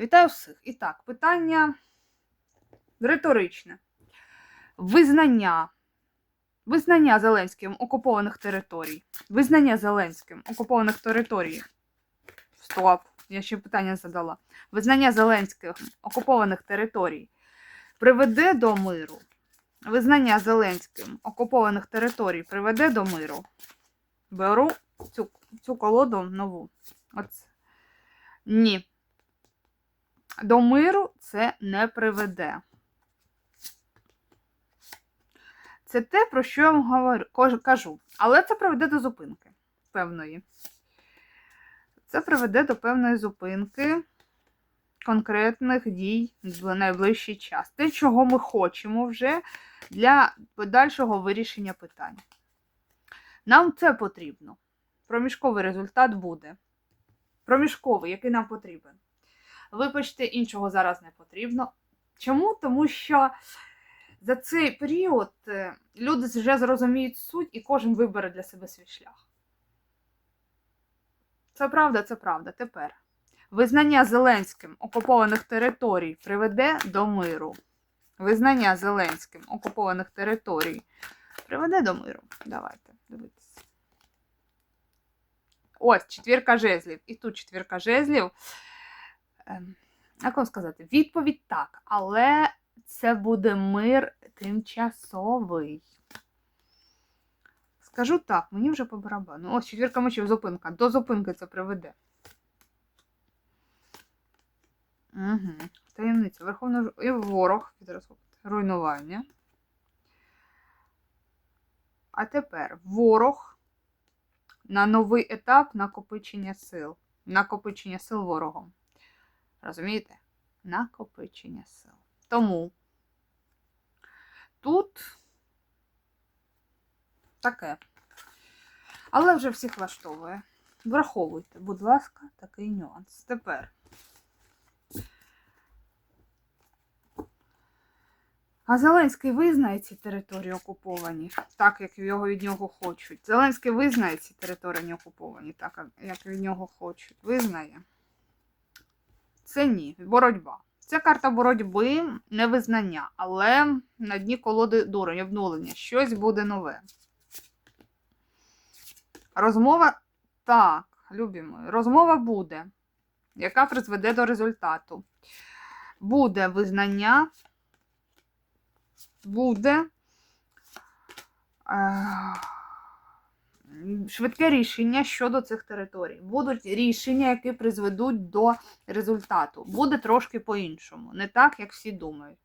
Вітаю всіх. І так, питання риторичне. Визнання. Визнання Зеленським окупованих територій. Визнання Зеленським окупованих територій. Стоп, я ще питання задала. Визнання Зеленських окупованих територій приведе до миру. Визнання Зеленським окупованих територій приведе до миру. Беру цю, цю колоду нову. Оце. Ні. До миру це не приведе. Це те, про що я вам говорю, кажу. Але це приведе до зупинки певної. Це приведе до певної зупинки конкретних дій в найближчий час. Те, чого ми хочемо вже для подальшого вирішення питань. Нам це потрібно. Проміжковий результат буде. Проміжковий, який нам потрібен. Вибачте, іншого зараз не потрібно. Чому? Тому що за цей період е, люди вже зрозуміють суть і кожен вибере для себе свій шлях. Це правда, це правда. Тепер. Визнання Зеленським окупованих територій приведе до миру. Визнання Зеленським окупованих територій приведе до миру. Давайте дивитися. Ось четвірка жезлів. І тут четвірка жезлів. Ем, Як вам сказати? Відповідь так, але це буде мир тимчасовий. Скажу так, мені вже по барабану. Ось четвірка мечів, зупинка. До зупинки це приведе. Угу. Таємниця. Верховний і ворог. Зараз руйнування. А тепер ворог на новий етап накопичення сил. Накопичення сил ворогом. Розумієте? Накопичення сил. Тому тут таке. Але вже всіх влаштовує. Враховуйте, будь ласка, такий нюанс. Тепер. А Зеленський визнає ці території окуповані, так як його від нього хочуть. Зеленський визнає ці території не окуповані, так як від нього хочуть. Визнає. Це ні. Боротьба. Це карта боротьби, не визнання, але на дні колоди дурень, обнулення. Щось буде нове. Розмова так, любі мої, розмова буде, яка призведе до результату. Буде визнання, буде е, швидке рішення щодо цих територій. Будуть рішення, які призведуть до результату. Буде трошки по-іншому. Не так, як всі думають.